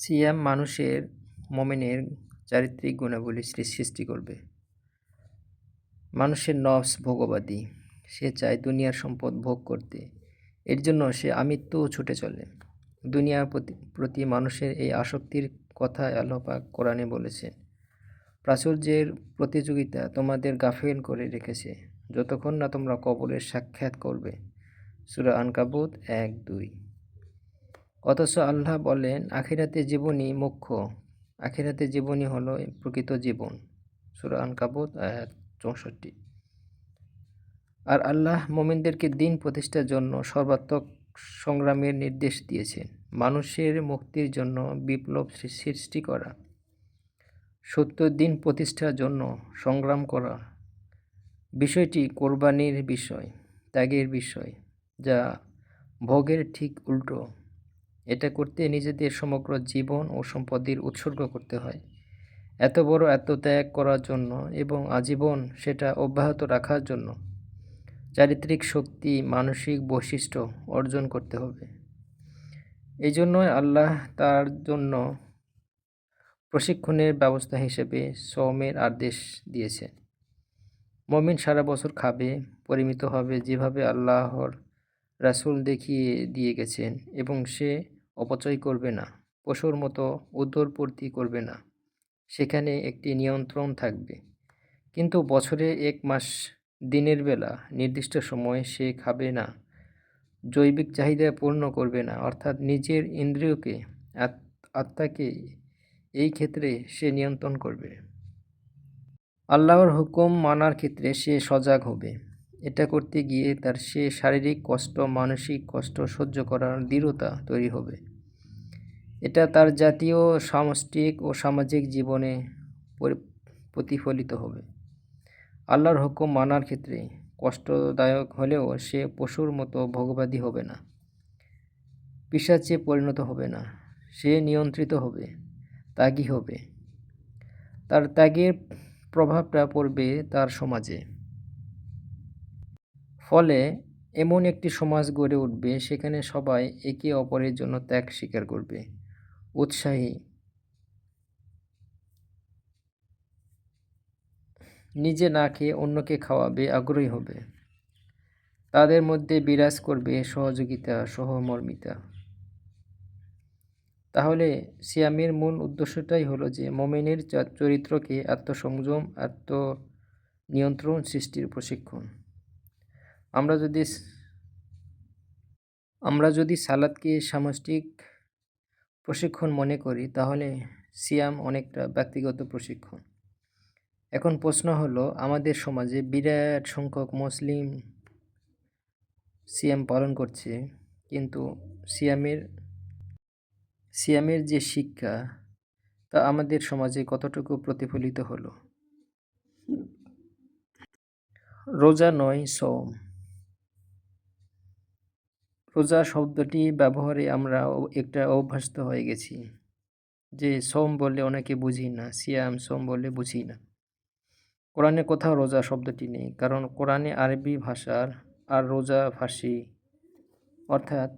সিয়াম মানুষের, মোমেনের চারিত্রিক গুণাবলী সৃষ্টি করবে। মানুষের নফস ভোগবাদী। সে চায় দুনিয়ার সম্পদ ভোগ করতে। এর জন্য সে আমিত্ব ছুটে চলে। দুনিয়ার প্রতি প্রতি মানুষের এই আসক্তির কথা আল্লাপাক কোরআনে বলেছেন প্রাচুর্যের প্রতিযোগিতা তোমাদের গাফেল করে রেখেছে। যতক্ষণ না তোমরা কবরের সাক্ষাৎ করবে। সুরা আনকাবুত এক দুই। অথচ আল্লাহ বলেন আখিরাতে জীবনই মুখ্য। আখিরাতে জীবনই হলো প্রকৃত জীবন। সুরান আনকাবুত আয়াত চৌষট্টি। আর আল্লাহ মোমিনদেরকে দিন প্রতিষ্ঠার জন্য সর্বাত্মক সংগ্রামের নির্দেশ দিয়েছেন, মানুষের মুক্তির জন্য বিপ্লব সৃষ্টি করা, সত্য দিন প্রতিষ্ঠার জন্য সংগ্রাম করা বিষয়টি কোরবানির বিষয়, ত্যাগের বিষয়, যা ভোগের ঠিক উল্টো। এটা করতে নিজেদের সমগ্র জীবন ও সম্পদের উৎসর্গ করতে হয়। এত বড় এত ত্যাগ করার জন্য এবং আজীবন সেটা অব্যাহত রাখার জন্য চারিত্রিক শক্তি, মানসিক বৈশিষ্ট্য অর্জন করতে হবে। এই জন্যই আল্লাহ তার জন্য প্রশিক্ষণের ব্যবস্থা হিসেবে শ্রমের আদেশ দিয়েছেন। মমিন সারা বছর খাবে, পরিমিত হবে যেভাবে আল্লাহর রাসূল দেখিয়ে দিয়ে গেছেন এবং সে অপচয় করবে না, পশুর মতো উদরপূর্তি করবে না। সেখানে একটি নিয়ন্ত্রণ থাকবে। কিন্তু বছরে এক মাস, দিনের বেলা নির্দিষ্ট সময়ে সে খাবে না, জৈবিক চাহিদা পূর্ণ করবে না, অর্থাৎ নিজের ইন্দ্রিয়কে, আত- আত্মাকে এই ক্ষেত্রে সে নিয়ন্ত্রণ করবে। আল্লাহর হুকুম মানার ক্ষেত্রে সে সজাগ হবে। এটা করতে গিয়ে তার সে শারীরিক কষ্ট, মানসিক কষ্ট সহ্য করার দৃঢ়তা তৈরি হবে। এটা তার জাতীয়, সামষ্টিক ও সামাজিক জীবনে প্রতিফলিত হবে। আল্লাহর হুকুম মানার ক্ষেত্রে কষ্টদায়ক হলেও সে পশুর মতো ভোগবাদী হবে না। পিসাচে পরিণত হবে না। সে নিয়ন্ত্রিত হবে, ত্যাগী হবে। তার ত্যাগের প্রভাবটা পড়বে তার সমাজে। ফলে এমন একটি সমাজ গড়ে উঠবে সেখানে সবাই একে অপরের জন্য ত্যাগ স্বীকার করবে। উৎসাহী। নিজে না খেয়ে অন্যকে খাওয়াবে আগ্রহী হবে। তাদের মধ্যে বিরাজ করবে সহযোগিতা, সহমর্মিতা। তাহলে সিয়ামের মূল উদ্দেশ্যটাই হলো যে মোমেনের চরিত্রকে আত্মসংযম আত্ম নিয়ন্ত্রণ সৃষ্টির প্রশিক্ষণ। আমরা যদি আমরা যদি সালাদকে সামষ্টিক প্রশিক্ষণ মনে করি, তাহলে সিয়াম অনেকটা ব্যক্তিগত প্রশিক্ষণ। এখন প্রশ্ন হলো, আমাদের সমাজে বিরাট সংখ্যক মুসলিম সিয়াম পালন করছে, কিন্তু সিয়ামের সিয়ামের যে শিক্ষা, তা আমাদের সমাজে কতটুকু প্রতিফলিত হলো? রোজা নয় সম রোজা শব্দটি ব্যবহারে আমরা একটা অভ্যস্ত হয়ে গেছি। যে সোম বললে অনেকে বুঝি না, সিয়াম সোম বললে বুঝি না। কোরআনে কোথাও রোজা শব্দটি নেই, কারণ কোরআনে আরবি ভাষার আর রোজা ফার্সি অর্থাৎ